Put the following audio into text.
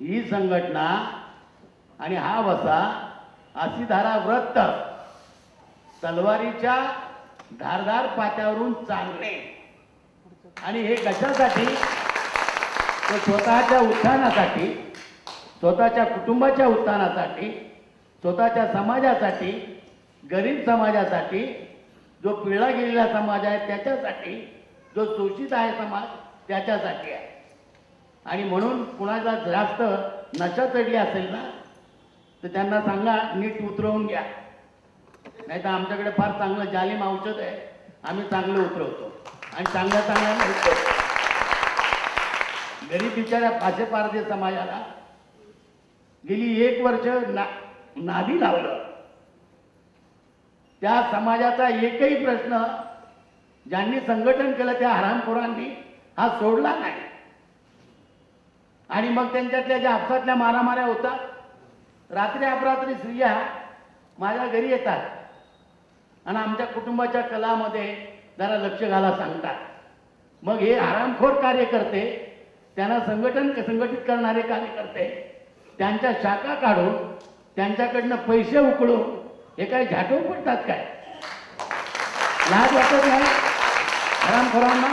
ही संघटना आणि हा वसा अशी धारा व्रत तलवारीच्या धारदार पात्यावरून चालणे आणि हे कशासाठी? तर स्वतःच्या उत्थानासाठी स्वतःच्या कुटुंबाच्या उत्थानासाठी स्वतःच्या समाजासाठी गरीब समाजासाठी जो पिळला गेलेला समाज आहे त्याच्यासाठी जो शोषित आहे समाज त्याच्यासाठी आहे. आणि म्हणून कुणाला जास्त नशा चढली असेल ना तर त्यांना सांगा नीट उतरवून घ्या. नाही तर आमच्याकडे फार चांगलं जालिम औषध आहे आम्ही चांगलं उतरवतो. आणि चांगल्या चांगल्या उतरवतो. गरीब बिचाऱ्या पाशे पारदे समाजाला गेली एक वर्ष ना नादी लावलं. त्या समाजाचा एकही प्रश्न ज्यांनी संघटन केलं त्या हरामखोरांनी हा सोडला नाही. आणि मग त्यांच्यातल्या ज्या आपसातल्या मारामाऱ्या होतात रात्री अपरात्री स्त्रिया माझ्या घरी येतात आणि आमच्या कुटुंबाच्या कलामध्ये जरा लक्ष घाला सांगतात. मग हे आरामखोर कार्यकर्ते त्यांना संघटन संघटित करणारे कार्यकर्ते त्यांच्या शाखा काढून त्यांच्याकडनं पैसे उकळून हे काय झाटून पडतात काय? लाज वाटत नाही? आरामखोरांना